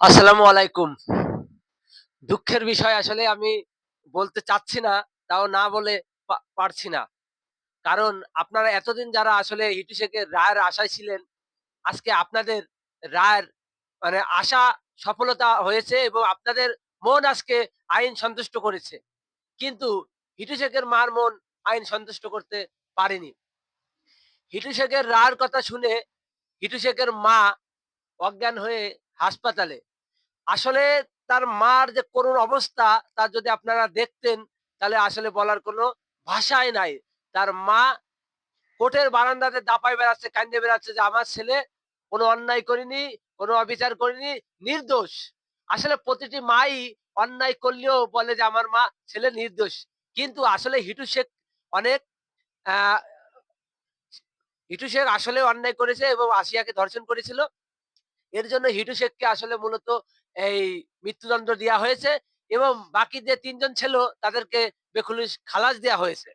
আসসালামু আলাইকুম। দুঃখের বিষয় আসলে আমি বলতে চাচ্ছি না, তাও না বলে পারছি না। কারণ আপনারা এতদিন যারা আসলে হিটু শেখের রায়ের আশায় ছিলেন, আজকে আপনাদের রায়ের মানে আশা সফলতা হয়েছে এবং আপনাদের মন আজকে আইন সন্তুষ্ট করেছে। কিন্তু হিটু শেখের মার মন আইন সন্তুষ্ট করতে পারেনি। হিটু শেখের রায়ের কথা শুনে হিটু শেখের মা অজ্ঞান হয়ে হাসপাতালে। আসলে তার মার যে করুণ অবস্থা তা যদি আপনারা দেখতেন তাহলে আসলে বলার কোনো ভাষাই নাই। তার মা কোর্টের বারান্দাতে দাপায় বেড়াচ্ছে, কাইন্দে বেড়াচ্ছে যে আমার ছেলে কোনো অন্যায় করেনি, কোনো অবিচার করেনি, নির্দোষ। আসলে প্রতিটি মাই অন্যায় করলেও বলে যে আমার মা ছেলে নির্দোষ। কিন্তু আসলে হিটু শেখ অনেক আ হিটু শেখ আসলে অন্যায় করেছে এবং আসিয়াকে ধর্ষণ করেছিল। এর জন্য হিটু শেখকে আসলে মূলত এই মৃত্যুদণ্ড দেয়া হয়েছে এবং বাকি যে ৩ জন ছিল তাদেরকে বেখুলিস খালাস দেয়া হয়েছে।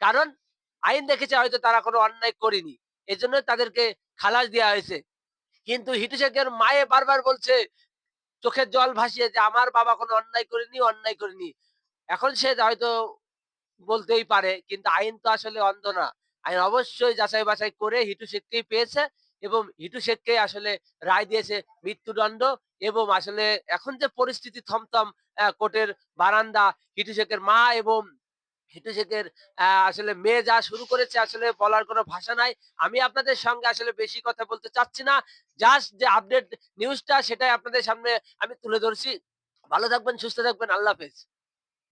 কারণ আইন দেখেছে হয়তো তারা কোনো অন্যায় করেনি। এজন্য তাদেরকে খালাস দেয়া হয়েছে। কিন্তু হিটু শেখের মায়ে বারবার বলছে চোখের জল ভাসিয়ে যে আমার বাবা কোনো অন্যায় করেনি, অন্যায় করেনি। এখন সে হয়তো বলতেই পারে কিন্তু আইন তো আসলে অন্ধ না। আইন অবশ্যই যাচাই বাছাই করে হিটু শেখকেই পেয়েছে এবং হিটু শেখকে আসলে রায় দিয়েছে মৃত্যুদণ্ড এবং আসলে এখন যে পরিস্থিতি থমথম কোর্টের বারান্দা হিটু শেখের মা এবং হিটু শেখের আসলে মেয়ে যা শুরু করেছে আসলে বলার কোনো ভাষা নাই। আমি আপনাদের সঙ্গে আসলে বেশি কথা বলতে চাচ্ছি না। জাস্ট যে আপডেট নিউজটা সেটাই আপনাদের সামনে আমি তুলে ধরছি। ভালো থাকবেন, সুস্থ থাকবেন। আল্লাহ হাফেজ।